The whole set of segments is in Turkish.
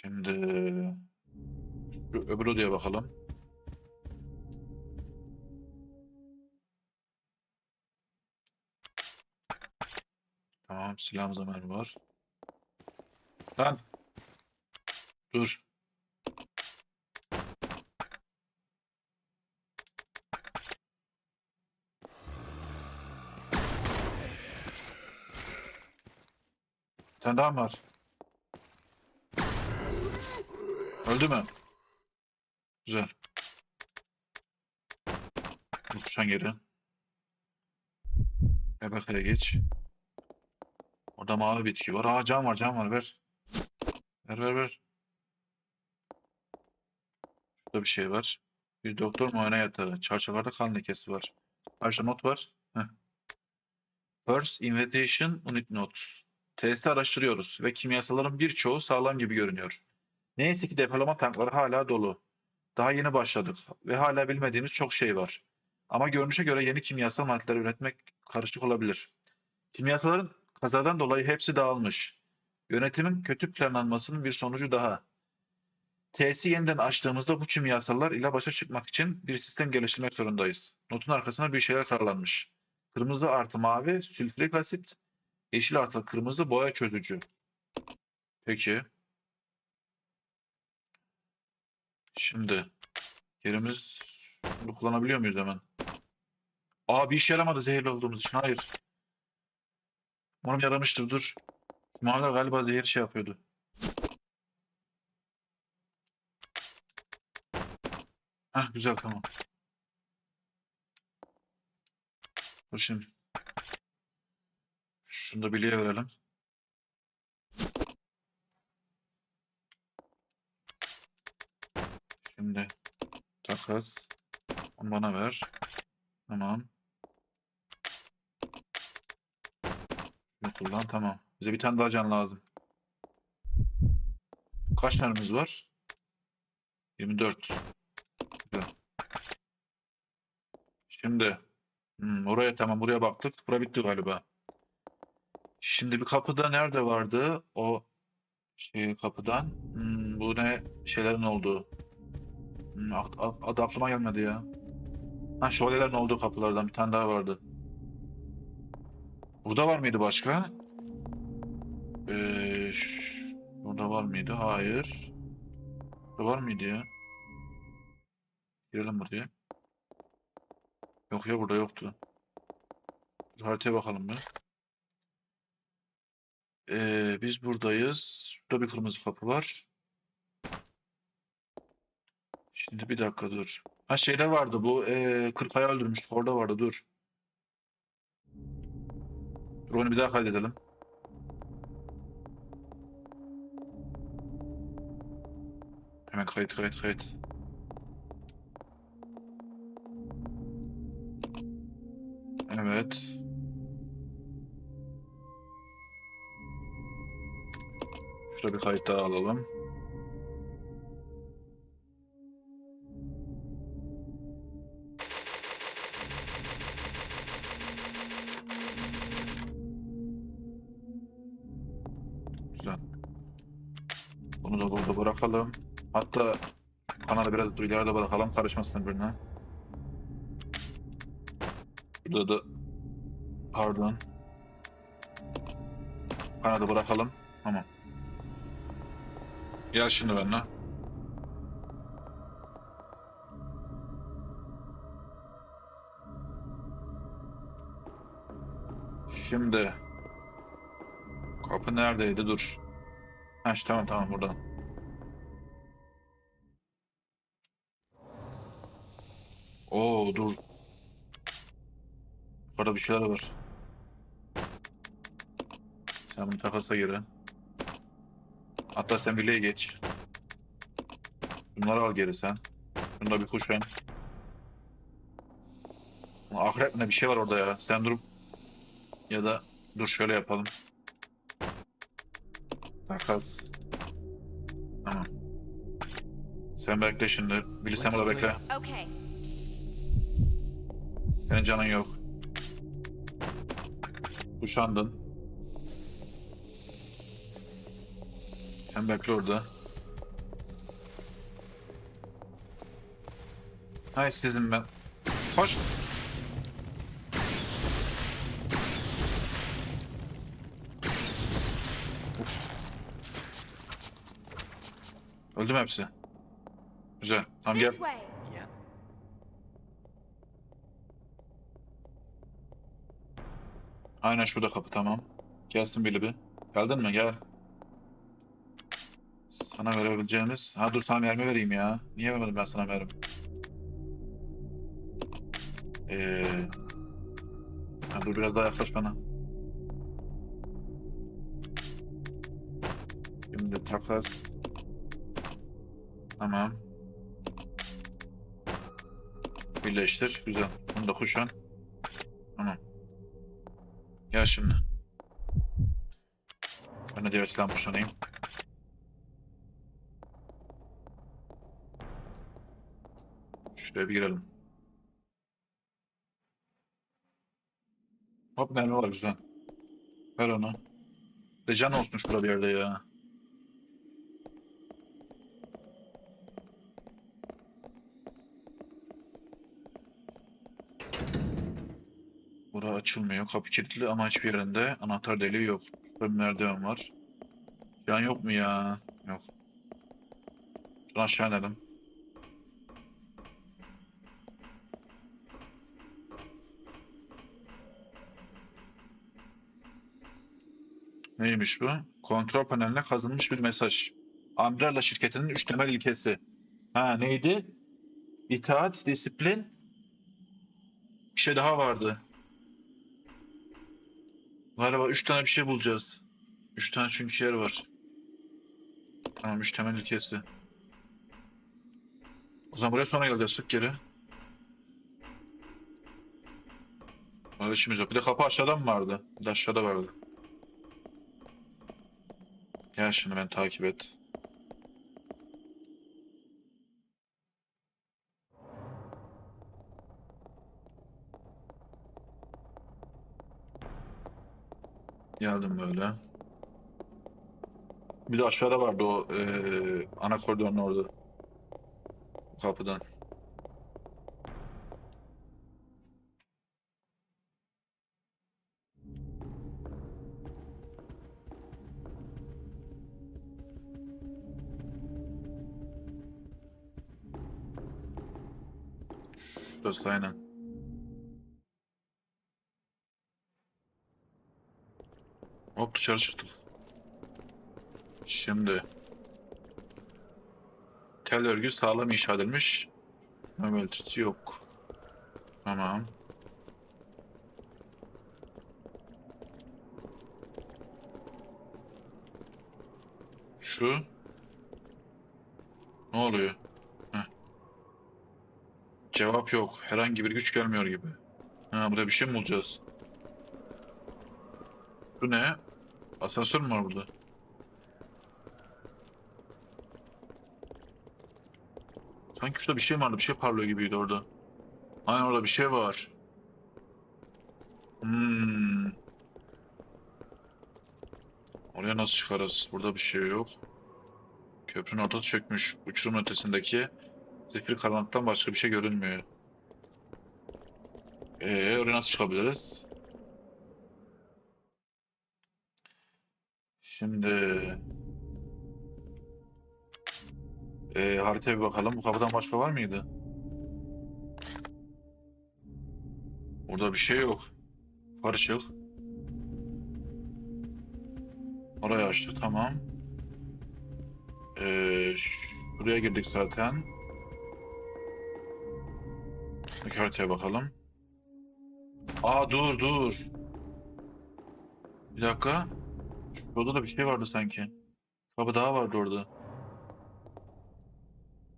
Şimdi şu öbür odaya bakalım. Tamam silahımızda mermi var. Lan. Dur. Bir tane daha mı var? Öldü mü? Güzel. Uçuşan geri. Bebekaya geç. Orada mavi bitki var. Aa cam var cam var ver. Ver ver ver. Şurada bir şey var. Bir doktor muayene yatağı. Çarşaflarda kan lekesi var. Ayrıca not var. Heh. First Invitation Unit Notes. Testi araştırıyoruz ve kimyasalların birçoğu sağlam gibi görünüyor. Neyse ki depolama tankları hala dolu. Daha yeni başladık ve hala bilmediğimiz çok şey var. Ama görünüşe göre yeni kimyasal maddeler üretmek karışık olabilir. Kimyasalların kazadan dolayı hepsi dağılmış. Yönetimin kötü planlanmasının bir sonucu daha. Tesisi yeniden açtığımızda bu kimyasallar ile başa çıkmak için bir sistem geliştirmek zorundayız. Notun arkasına bir şeyler kararlanmış. Kırmızı artı mavi sülfürik asit, yeşil artı kırmızı boya çözücü. Peki. Şimdi yerimiz bunu kullanabiliyor muyuz hemen? Aa bir işe yaramadı zehirli olduğumuz için. Hayır. Umarım yaramıştır. Dur. Maviler galiba zehir şey yapıyordu. Hah güzel tamam. Dur şimdi. Şunu da bileğe verelim. Şimdi takas. Onu bana ver. Tamam. Şunu kullan tamam. Bize bir tane daha can lazım. Kaç tanemiz var? 24. Güzel. Şimdi hmm, oraya tamam buraya baktık. Bura bitti galiba. Şimdi bir kapıda nerede vardı? O şey kapıdan. Hmm, bu ne şeylerin olduğu. Hmm, ad- ad- adı aklıma gelmedi ya. Ha şövalelerin olduğu kapılardan bir tane daha vardı. Burada var mıydı başka? Ee, burada var mıydı? Hayır. Burada var mıydı ya? Girelim buraya. Yok ya burada yoktu. Dur haritaya bakalım bir. Ee, biz buradayız. Şurada bir kırmızı kapı var. Şimdi bir dakika dur. Ha şeyler vardı bu ee, Kırkay'ı öldürmüştük orada vardı dur. Dur onu bir daha kaydedelim. Hemen kayıt kayıt kayıt. Evet. Şurada bir kayıt daha alalım. Bırakalım. Hatta kanalı biraz dur ileride bırakalım karışmasın birbirine. Burada da pardon. Kanadı bırakalım. Tamam. Gel şimdi benimle. Şimdi kapı neredeydi? Dur. Ha işte tamam tamam burada. Oo dur. Burada bir şeyler var. Sen bunu takasa göre. Hatta sen bileğe geç. Bunları al geri sen. Şunu da bir kuşan. Akrep ne bir şey var orada ya. Sen durup ya da dur şöyle yapalım. Takas. Tamam. Sen bekle şimdi. Sen burada bekle. Okay. Senin canın yok. Kuşandın. Sen bekle orada. Hayır sizin ben. Koş. Öldüm hepsi. Güzel. Tamam gel. Aynen şurada kapı tamam. Gelsin Billy. Geldin mi? Gel. Sana verebileceğimiz... Ha dur sana mermi vereyim ya. Niye vermedim ben sana mermi? Ee... Ha, dur biraz daha yaklaş bana. Şimdi takas. Tamam. Birleştir. Güzel. Bunu da kuşan. Şimdi. Ben de diğer silahımı kuşanayım. Şuraya bir girelim. Hop mermi var güzel. Ver onu. De can olsun şurada bir yerde ya. Bura açılmıyor. Kapı kilitli ama hiçbir yerinde anahtar deliği yok. Bir merdiven var. Can yok mu ya? Yok. Şuradan aşağı inelim. Neymiş bu? Kontrol paneline kazınmış bir mesaj. Umbrella şirketinin üç temel ilkesi. Ha neydi? İtaat, disiplin. Bir şey daha vardı. Galiba üç tane bir şey bulacağız. Üç tane çünkü yer var. Tamam üç temel ilkesi. O zaman buraya sonra geleceğiz. Sık geri. Öyle işimiz yok. Bir de kapı aşağıda mı vardı? Bir de aşağıda vardı. Gel şimdi ben takip et. Geldim böyle. Bir de aşağıda vardı o eee, ana koridorun orada. Kapıdan. Şurası aynen. Dışarı çıktık. Şimdi tel örgü sağlam inşa edilmiş. Meltisi yok. Tamam. Şu ne oluyor? Heh. Cevap yok. Herhangi bir güç gelmiyor gibi. Ha, burada bir şey mi bulacağız? Bu ne? Asansör mü var burada? Sanki şurada bir şey vardı. Bir şey parlıyor gibiydi orada. Aynen orada bir şey var. Hmm. Oraya nasıl çıkarız? Burada bir şey yok. Köprünün ortası çökmüş. Uçurum ötesindeki zifir karanlıktan başka bir şey görünmüyor. Ee, oraya nasıl çıkabiliriz? Şimdi ee, haritaya bir bakalım. Bu kapıdan başka var mıydı? Burada bir şey yok. Yukarı çık. Orayı açtık tamam. Ee, şuraya girdik zaten. Bir haritaya bakalım. Aa dur dur. Bir dakika. Şurada da bir şey vardı sanki. Kapı daha vardı orada.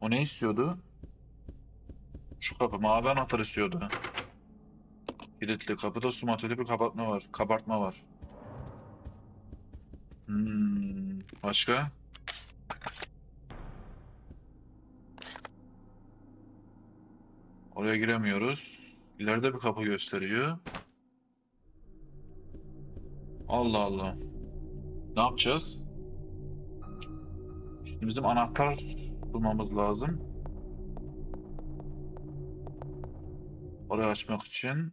O ne istiyordu? Şu kapı mavi anahtar istiyordu. Kilitli kapıda sumatörlü bir kapatma var. Kabartma var. Hmm, başka? Oraya giremiyoruz. İleride bir kapı gösteriyor. Allah Allah. Ne yapacağız? Şimdi bizim anahtar bulmamız lazım. Orayı açmak için.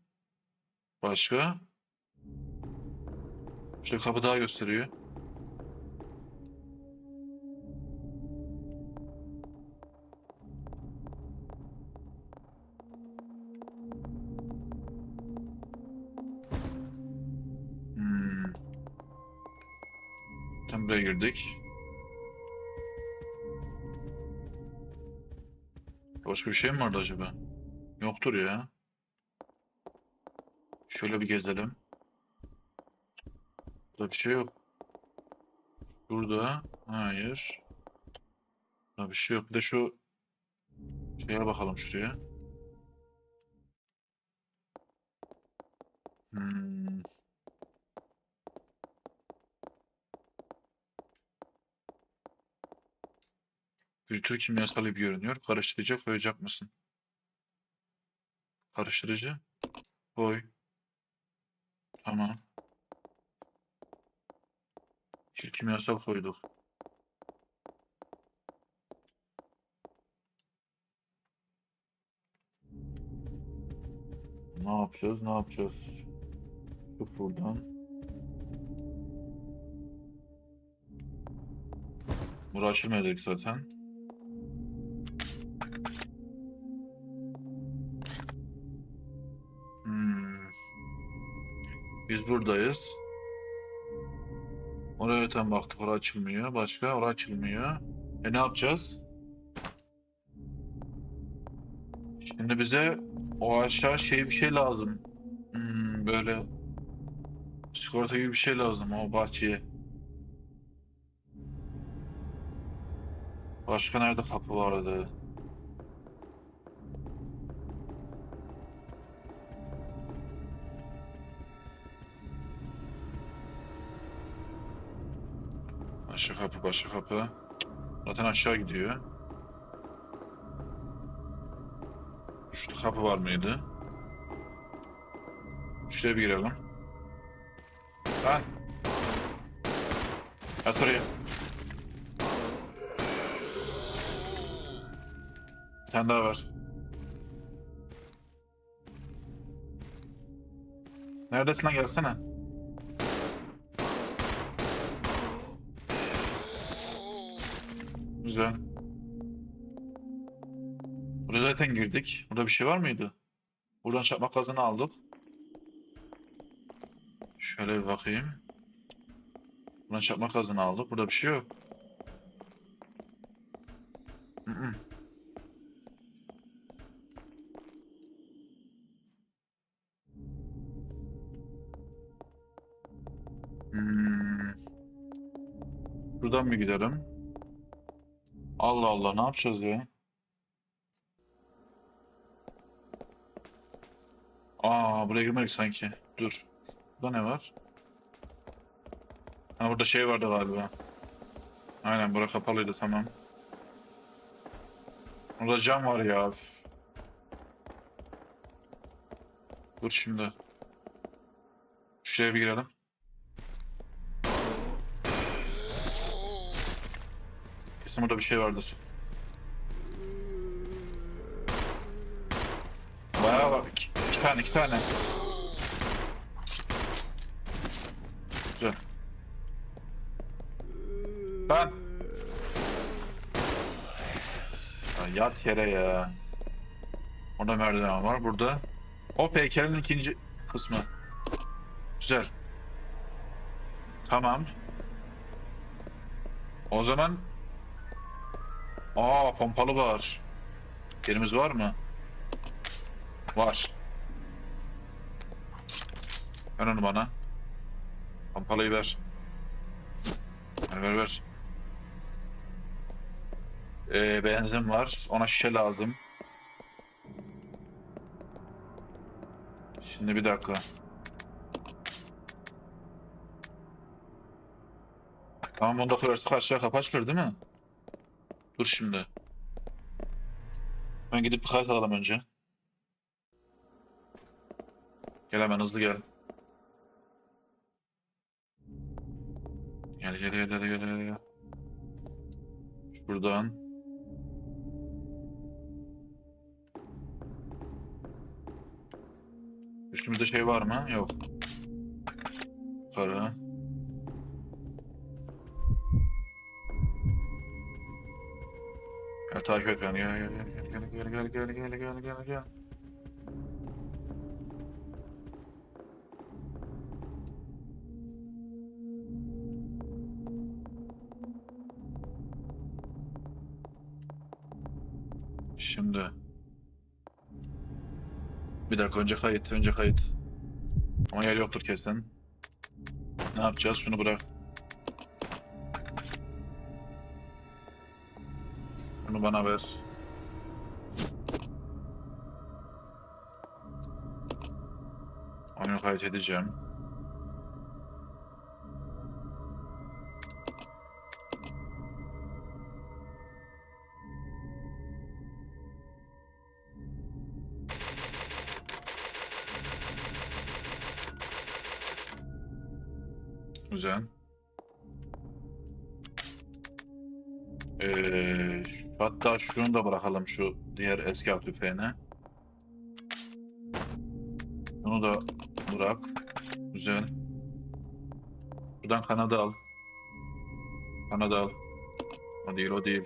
Başka? İşte kapı daha gösteriyor. Buraya girdik. Başka bir şey mi vardı acaba? Yoktur ya. Şöyle bir gezelim. Burada bir şey yok. Burada. Hayır. Burada bir şey yok. Bir de şu şeye bakalım şuraya. Hmm. Bir kimyasal gibi görünüyor. Karıştırıcı koyacak mısın? Karıştırıcı. Koy. Tamam. Kil kimyasal koyduk. Ne yapacağız? Ne yapacağız? Açılmıyor dedik zaten. Biz buradayız. Oraya tam baktık. Orası açılmıyor. Başka? Orası açılmıyor. E ne yapacağız? Şimdi bize o aşağı şey bir şey lazım. Hmm, böyle sigorta gibi bir şey lazım o bahçeye. Başka nerede kapı vardı? Başka kapı, başka kapı. Zaten aşağı gidiyor. Şurada kapı var mıydı? Şuraya bir girelim. Lan! Yat oraya. Bir tane daha var. Neredesin lan gelsene. Güzel. Buraya zaten girdik. Burada bir şey var mıydı? Buradan çakmak gazını aldık. Şöyle bir bakayım. Buradan çakmak gazını aldık. Burada bir şey yok. Hı -hı. Hmm. Buradan mı gidelim? Allah Allah ne yapacağız ya? Aa buraya girmedik sanki. Dur. Burada ne var? Ha burada şey vardı galiba. Aynen bura kapalıydı tamam. Burada cam var ya. Dur şimdi. Şuraya bir girelim. Kesin burada bir şey vardır. Bayağı var. İki, iki tane, iki tane. Güzel. Ben. Ya yat yere ya. Orada merdiven var. Burada. Hop heykelin ikinci kısmı. Güzel. Tamam. O zaman Aa pompalı var. Yerimiz var mı? Var. Ver onu bana. Pompalıyı ver. Ver ver ver. Ee, benzin var. Ona şişe lazım. Şimdi bir dakika. Tamam bunda kırarsa karşıya kapaçlar değil mi? Dur şimdi. Ben gidip kayıt alalım önce. Gel hemen hızlı. Gel gel gel gel gel gel. gel. Şuradan. Üstümüzde şey var mı? Yok. Para. Gel takip et beni. Gel gel gel gel gel gel gel gel gel gel. Şimdi. Bir dakika önce kayıt, önce kayıt. Ama yer yoktur kesin. Ne yapacağız? Şunu bırak. Bunu bana ver. Onu kayıt edeceğim. Güzel. Ee, hatta şunu da bırakalım şu diğer eski av tüfeğine. Bunu da bırak. Güzel. Buradan kanadı al. Kanadı al. O değil, o değil.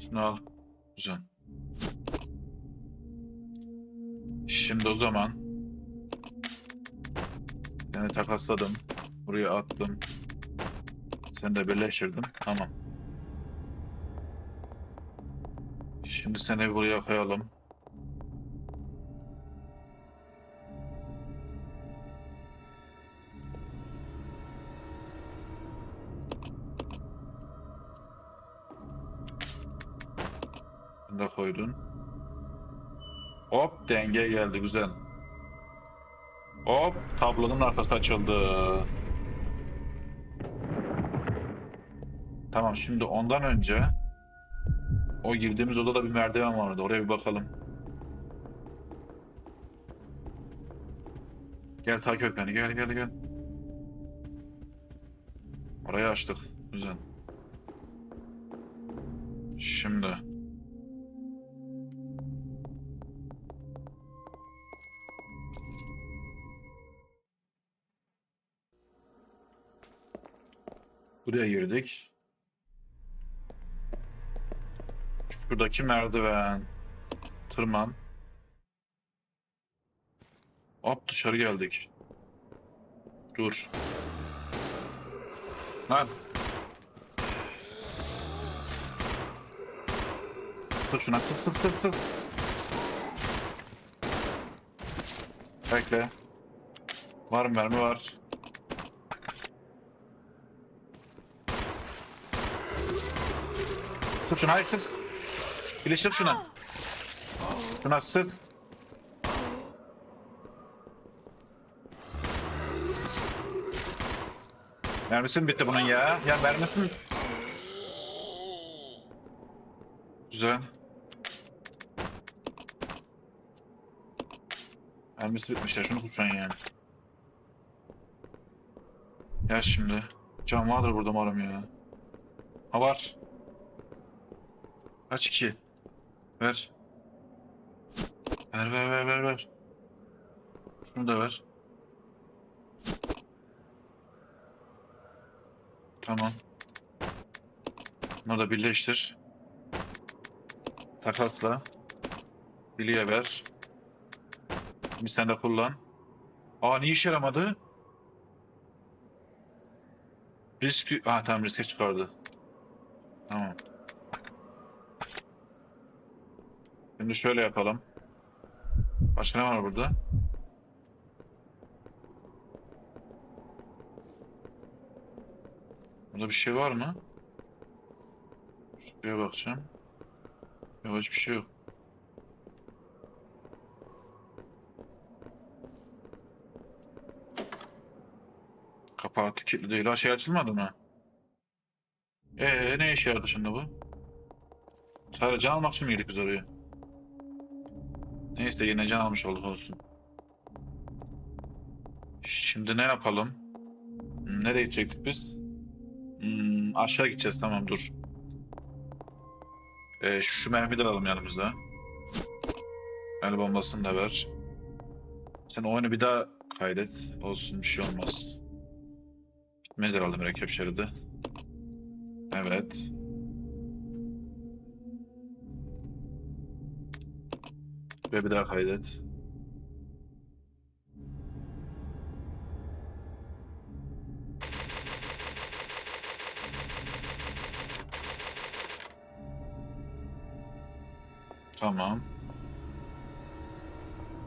Şunu al. Güzel. Şimdi o zaman seni takasladım. Buraya attım. Seni de birleştirdim. Tamam. Şimdi seni buraya koyalım. Bunu da koydun. Hop denge geldi güzel. Hop tablonun arkası açıldı. Tamam şimdi ondan önce o girdiğimiz odada bir merdiven vardı. Oraya bir bakalım. Gel takip et beni. Gel gel gel. Orayı açtık. Güzel. Şimdi. Buraya girdik. Şuradaki merdiven. Tırman. Hop dışarı geldik. Dur. Lan. Sık şuna sık sık sık sık. Bekle. Var mermi var. Sık şuna hayır sık. sık. Birleştir şuna. Şuna sık. Mermisi mi bitti bunun ya? Ya mermisi mi? Güzel. Mermisi bitmiş ya. Şunu tutacaksın yani. Gel şimdi. Can vardır burada umarım ya. Ha var. Kaç iki? Ver. Ver ver ver ver ver. Şunu da ver. Tamam. Bunları da birleştir. Takasla. Diliye ver. Bir sen de kullan. Aa niye işe yaramadı? Risk... Ah tamam riske çıkardı. Tamam. Şimdi şöyle yapalım. Başka ne var burada? Burada bir şey var mı? Şuraya bakacağım. Yok hiçbir şey yok. Kapağı kilitli değil. Ha şey açılmadı mı? Ee ne işe yaradı şimdi bu? Sadece almak için mi girdik biz oraya? Neyse yine can almış olduk olsun. Şimdi ne yapalım? Nereye gidecektik biz? Hmm, aşağı gideceğiz tamam dur. Ee, şu mermiyi de alalım yanımıza. El bombasını da ver. Sen oyunu bir daha kaydet. Olsun bir şey olmaz. Bitmez herhalde mürekkep şeridi. Evet. Ve bir daha kaydet. Tamam.